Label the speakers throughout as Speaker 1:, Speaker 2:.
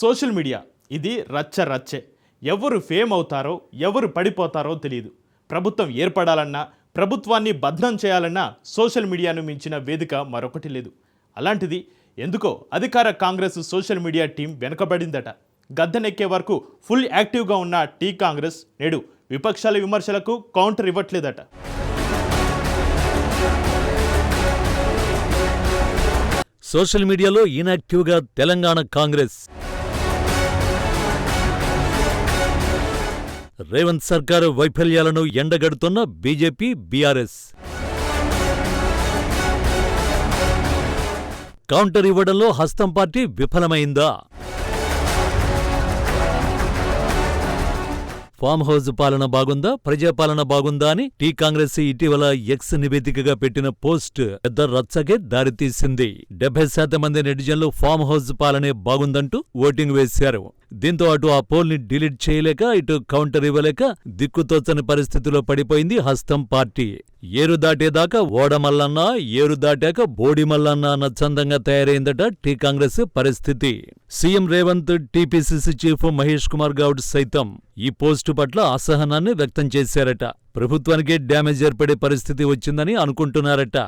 Speaker 1: Social media ఇది రచ్చ రచ్చే. ఎవరు ఫేమ్ అవుతారో ఎవరు పడిపోతారో తెలియదు ప్రభుత్వం ఏర్పడాలన్నా ప్రభుత్వాన్ని బద్నం చేయాలన్నా సోషల్ మీడియాను మించిన వేదిక మరొకటి లేదు. అలాంటిది ఎందుకో అధికార కాంగ్రెస్ సోషల్ మీడియా టీం వెనుకబడిందట. గద్దెనెక్కే వరకు ఫుల్ యాక్టివ్గా ఉన్న టీ కాంగ్రెస్ నేడు విపక్షాల విమర్శలకు కౌంటర్ ఇవ్వట్లేదట.
Speaker 2: సోషల్ మీడియాలో ఇన్యాక్టివ్గా తెలంగాణ కాంగ్రెస్. రేవంత్ సర్కారు వైఫల్యాలను ఎండగడుతున్న బీజేపీ బీఆర్ఎస్. కౌంటర్ ఇవ్వడంలో హస్తం పార్టీ విఫలమైందా? ఫామ్ హౌస్ పాలన బాగుందా? ప్రజాపాలన బాగుందా అని టీ కాంగ్రెస్ ఇటీవల ఎక్స్ నివేదికగా పెట్టిన పోస్ట్ పెద్ద రచ్చకే దారితీసింది. డెబ్బై శాతం మంది నెటిజన్లు ఫామ్ హౌస్ పాలనే బాగుందంటూ ఓటింగ్ వేశారు. దీంతో అటు ఆ పోల్ని డిలీట్ చేయలేక ఇటు కౌంటర్ ఇవ్వలేక దిక్కుతోచని పరిస్థితిలో పడిపోయింది హస్తం పార్టీ. ఏరు దాటేదాకా ఓడమల్లన్నా ఏరు దాటాక బోడిమల్లన్నా అన్న చందంగా తయారైందట టీ కాంగ్రెస్ పరిస్థితి. CM Revanth TPCC chief Mahesh Kumar Goud సైతం ఈ పోస్టు పట్ల అసహనాన్ని వ్యక్తం చేశారట. ప్రభుత్వానికే డ్యామేజ్ ఏర్పడే పరిస్థితి వచ్చిందని అనుకుంటున్నారట.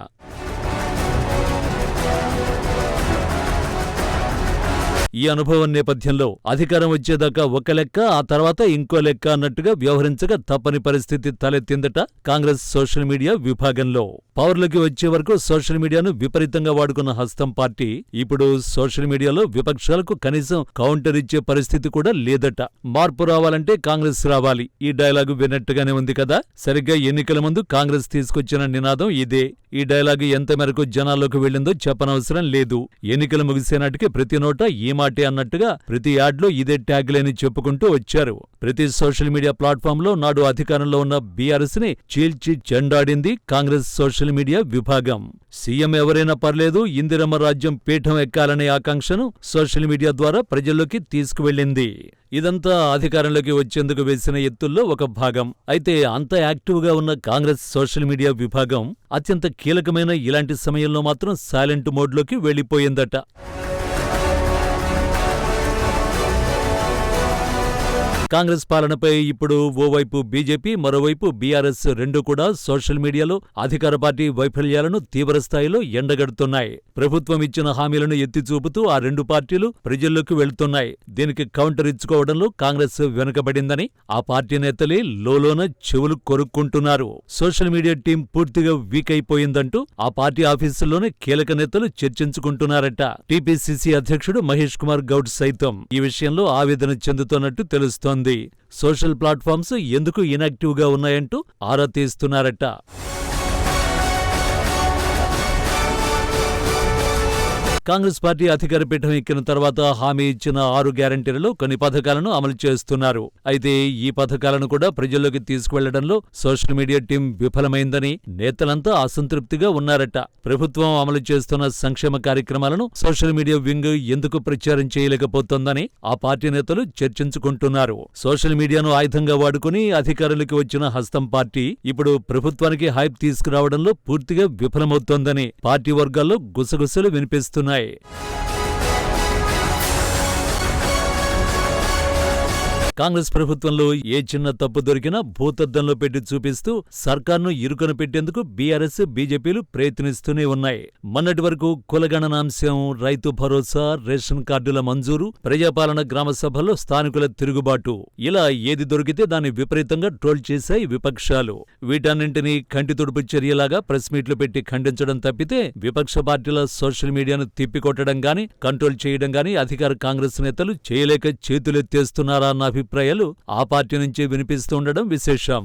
Speaker 2: ఈ అనుభవం నేపథ్యంలో అధికారం వచ్చేదాకా ఒక లెక్క ఆ తర్వాత ఇంకో లెక్క అన్నట్టుగా వ్యవహరించక తప్పని పరిస్థితి తలెత్తిందట కాంగ్రెస్ సోషల్ మీడియా విభాగంలో. పవర్లోకి వచ్చే వరకు సోషల్ మీడియాను విపరీతంగా వాడుకున్న హస్తం పార్టీ ఇప్పుడు సోషల్ మీడియాలో విపక్షాలకు కనీసం కౌంటర్ ఇచ్చే పరిస్థితి కూడా లేదట. మార్పు రావాలంటే కాంగ్రెస్ రావాలి. ఈ డైలాగు విన్నట్టుగానే ఉంది కదా? సరిగ్గా ఎన్నికల ముందు కాంగ్రెస్ తీసుకొచ్చిన నినాదం ఇదే. ఈ డైలాగు ఎంత మేరకు జనాల్లోకి వెళ్ళిందో చెప్పనవసరం లేదు. ఎన్నికలు ముగిసేనాటికి ప్రతి నోట ఈ మాటే అన్నట్టుగా ప్రతి యాడ్లో ఇదే ట్యాగ్లని చెప్పుకుంటూ వచ్చారు. ప్రతి సోషల్ మీడియా ప్లాట్ఫామ్లో నాడు అధికారంలో ఉన్న బీఆర్ఎస్ని చీల్చి చెండాడింది కాంగ్రెస్ సోషల్ మీడియా విభాగం. సీఎం ఎవరైనా పర్లేదు ఇందిరమ్మ రాజ్యం పీఠం ఎక్కాలనే ఆకాంక్షను సోషల్ మీడియా ద్వారా ప్రజల్లోకి తీసుకువెళ్ళింది. ఇదంతా అధికారంలోకి వచ్చేందుకు వేసిన ఎత్తుల్లో ఒక భాగం. అయితే అంత యాక్టివ్గా ఉన్న కాంగ్రెస్ సోషల్ మీడియా విభాగం అత్యంత కీలకమైన ఇలాంటి సమయంలో మాత్రం సైలెంట్ మోడ్లోకి వెళ్ళిపోయిందట. కాంగ్రెస్ పాలనపై ఇప్పుడు ఓవైపు బీజేపీ మరోవైపు బీఆర్ఎస్ రెండు కూడా సోషల్ మీడియాలో అధికార పార్టీ వైఫల్యాలను తీవ్రస్థాయిలో ఎండగడుతున్నాయి. ప్రభుత్వం ఇచ్చిన హామీలను ఎత్తి చూపుతూ ఆ రెండు పార్టీలు ప్రజల్లోకి వెళ్తున్నాయి. దీనికి కౌంటర్ ఇచ్చుకోవడంలో కాంగ్రెస్ వెనుకబడిందని ఆ పార్టీ నేతలే లోలోన చెవులు కొరుక్కుంటున్నారు. సోషల్ మీడియా టీం పూర్తిగా వీక్ అయిపోయిందంటూ ఆ పార్టీ ఆఫీసుల్లోనే కీలక నేతలు చర్చించుకుంటున్నారట. టీపీసీసీ అధ్యక్షుడు మహేష్ కుమార్ గౌడ్ సైతం ఈ విషయంలో ఆవేదన చెందుతున్నట్టు తెలుస్తోంది. సోషల్ ప్లాట్ఫామ్స్ ఎందుకు ఇనాక్టివ్గా ఉన్నాయంటూ ఆరా తీస్తున్నారట. కాంగ్రెస్ పార్టీ అధికార పీఠం ఎక్కిన తర్వాత హామీ ఇచ్చిన ఆరు గ్యారంటీలలో కొన్ని పథకాలను అమలు చేస్తున్నారు. అయితే ఈ పథకాలను కూడా ప్రజల్లోకి తీసుకువెళ్ళడంలో సోషల్ మీడియా టీం విఫలమైందని నేతలంతా అసంతృప్తిగా ఉన్నారట. ప్రభుత్వం అమలు చేస్తున్న సంక్షేమ కార్యక్రమాలను సోషల్ మీడియా వింగ్ ఎందుకు ప్రచారం చేయలేకపోతోందని ఆ పార్టీ నేతలు చర్చించుకుంటున్నారు. సోషల్ మీడియాను ఆయుధంగా వాడుకుని అధికారులకి వచ్చిన హస్తం పార్టీ ఇప్పుడు ప్రభుత్వానికి హైప్ తీసుకురావడంలో పూర్తిగా విఫలమవుతోందని పార్టీ వర్గాల్లో గుసగుసలు వినిపిస్తున్నాయి. night. కాంగ్రెస్ ప్రభుత్వంలో ఏ చిన్న తప్పు దొరికినా భూతద్దంలో పెట్టి చూపిస్తూ సర్కార్ను ఇరుకన పెట్టేందుకు బీఆర్ఎస్ బీజేపీలు ప్రయత్నిస్తూనే ఉన్నాయి. మొన్నటి వరకు కులగణనాంశం రైతు భరోసా రేషన్ కార్డుల మంజూరు ప్రజాపాలన గ్రామ సభల్లో స్థానికుల తిరుగుబాటు. ఇలా ఏది దొరికితే దాన్ని విపరీతంగా ట్రోల్ చేశాయి విపక్షాలు. వీటన్నింటినీ కంటి తుడుపు చర్యలాగా ప్రెస్ మీట్లు పెట్టి ఖండించడం తప్పితే విపక్ష పార్టీల సోషల్ మీడియాను తిప్పికొట్టడం గాని కంట్రోల్ చేయడం గాని అధికార కాంగ్రెస్ నేతలు చేయలేక చేతులెత్తేస్తున్నారా అన్న అభిప్రాయాలు ఆ పార్టీ నుంచే వినిపిస్తుండడం విశేషం.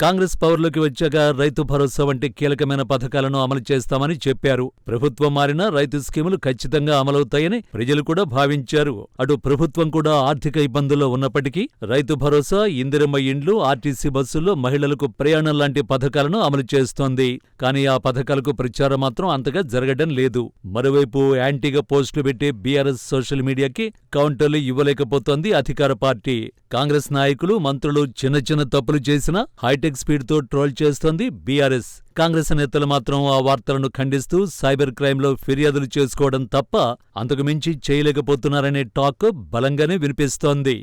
Speaker 2: కాంగ్రెస్ పవర్లోకి వచ్చాక రైతు భరోసా వంటి కీలకమైన పథకాలను అమలు చేస్తామని చెప్పారు. ప్రభుత్వం మారినా రైతు స్కీములు ఖచ్చితంగా అమలవుతాయని ప్రజలు కూడా భావించారు. అటు ప్రభుత్వం కూడా ఆర్థిక ఇబ్బందుల్లో ఉన్నప్పటికీ రైతు భరోసా ఇందిరమ్మ ఇండ్లు ఆర్టీసీ బస్సుల్లో మహిళలకు ప్రయాణం లాంటి పథకాలను అమలు చేస్తోంది. కానీ ఆ పథకాలకు ప్రచారం మాత్రం అంతగా జరగడం లేదు. మరోవైపు యాంటీగా పోస్టులు పెట్టి బీఆర్ఎస్ సోషల్ మీడియాకి కౌంటర్లు ఇవ్వలేకపోతోంది అధికార పార్టీ. కాంగ్రెస్ నాయకులు మంత్రులు చిన్న చిన్న తప్పులు చేసినా హైటెక్ బ్రేక్నెక్ స్పీడ్తో ట్రోల్ చేస్తోంది బీఆర్ఎస్. కాంగ్రెస్ నేతలు మాత్రం ఆ వార్తలను ఖండిస్తూ సైబర్ క్రైమ్లో ఫిర్యాదులు చేసుకోవడం తప్ప అంతకు మించి చేయలేకపోతున్నారనే టాక్ బలంగానే వినిపిస్తోంది.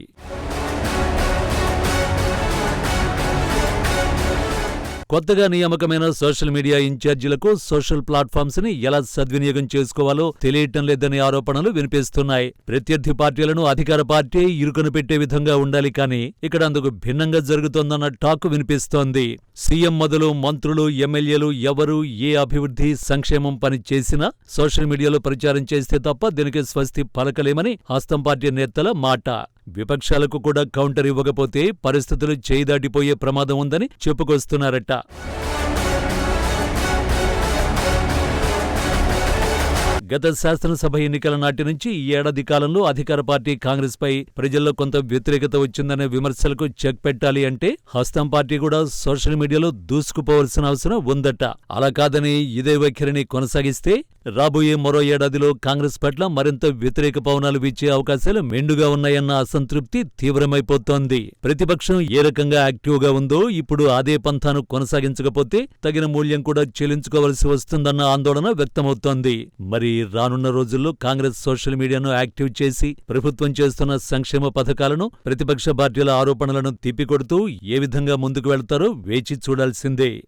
Speaker 2: కొత్తగా నియామకమైన సోషల్ మీడియా ఇన్ఛార్జీలకు సోషల్ ప్లాట్ఫామ్స్ని ఎలా సద్వినియోగం చేసుకోవాలో తెలియటం లేదనే ఆరోపణలు వినిపిస్తున్నాయి. ప్రత్యర్థి పార్టీలను అధికార పార్టీ ఇరుకను పెట్టే విధంగా ఉండాలి కానీ ఇక్కడ అందుకు భిన్నంగా జరుగుతోందన్న టాక్ వినిపిస్తోంది. సీఎం మొదలు మంత్రులు ఎమ్మెల్యేలు ఎవరు ఏ అభివృద్ధి సంక్షేమం పని చేసినా సోషల్ మీడియాలో ప్రచారం చేస్తే తప్ప దీనికి స్వస్తి పలకలేమని హస్తం పార్టీ నేతల మాట. విపక్షాలకు కూడా కౌంటర్ ఇవ్వకపోతే పరిస్థితులు చేయి దాటిపోయే ప్రమాదం ఉందని చెప్పుకొస్తున్నారట. గత శాసనసభ ఎన్నికల నాటి నుంచి ఈ ఏడాది కాలంలో అధికార పార్టీ కాంగ్రెస్ పై ప్రజల్లో కొంత వ్యతిరేకత వచ్చిందనే విమర్శలకు చెక్ పెట్టాలి అంటే హస్తం పార్టీ కూడా సోషల్ మీడియాలో దూసుకుపోవలసిన అవసరం ఉందట. అలా కాదని ఇదే వైఖరిని కొనసాగిస్తే రాబోయే మరో ఏడాదిలో కాంగ్రెస్ పట్ల మరింత వ్యతిరేక పవనాలు వీచే అవకాశాలు మెండుగా ఉన్నాయన్న అసంతృప్తి తీవ్రమైపోతోంది. ప్రతిపక్షం ఏ రకంగా యాక్టివ్గా ఉందో ఇప్పుడు అదే పంథాను కొనసాగించకపోతే తగిన మూల్యం కూడా చెల్లించుకోవలసి వస్తుందన్న ఆందోళన వ్యక్తమవుతోంది. మరి రానున్న రోజుల్లో కాంగ్రెస్ సోషల్ మీడియాను యాక్టివ్ చేసి ప్రభుత్వం చేస్తున్న సంక్షేమ పథకాలను ప్రతిపక్ష పార్టీల ఆరోపణలను తిప్పికొడుతూ ఏ విధంగా ముందుకు వెళ్తారో వేచి చూడాల్సిందే.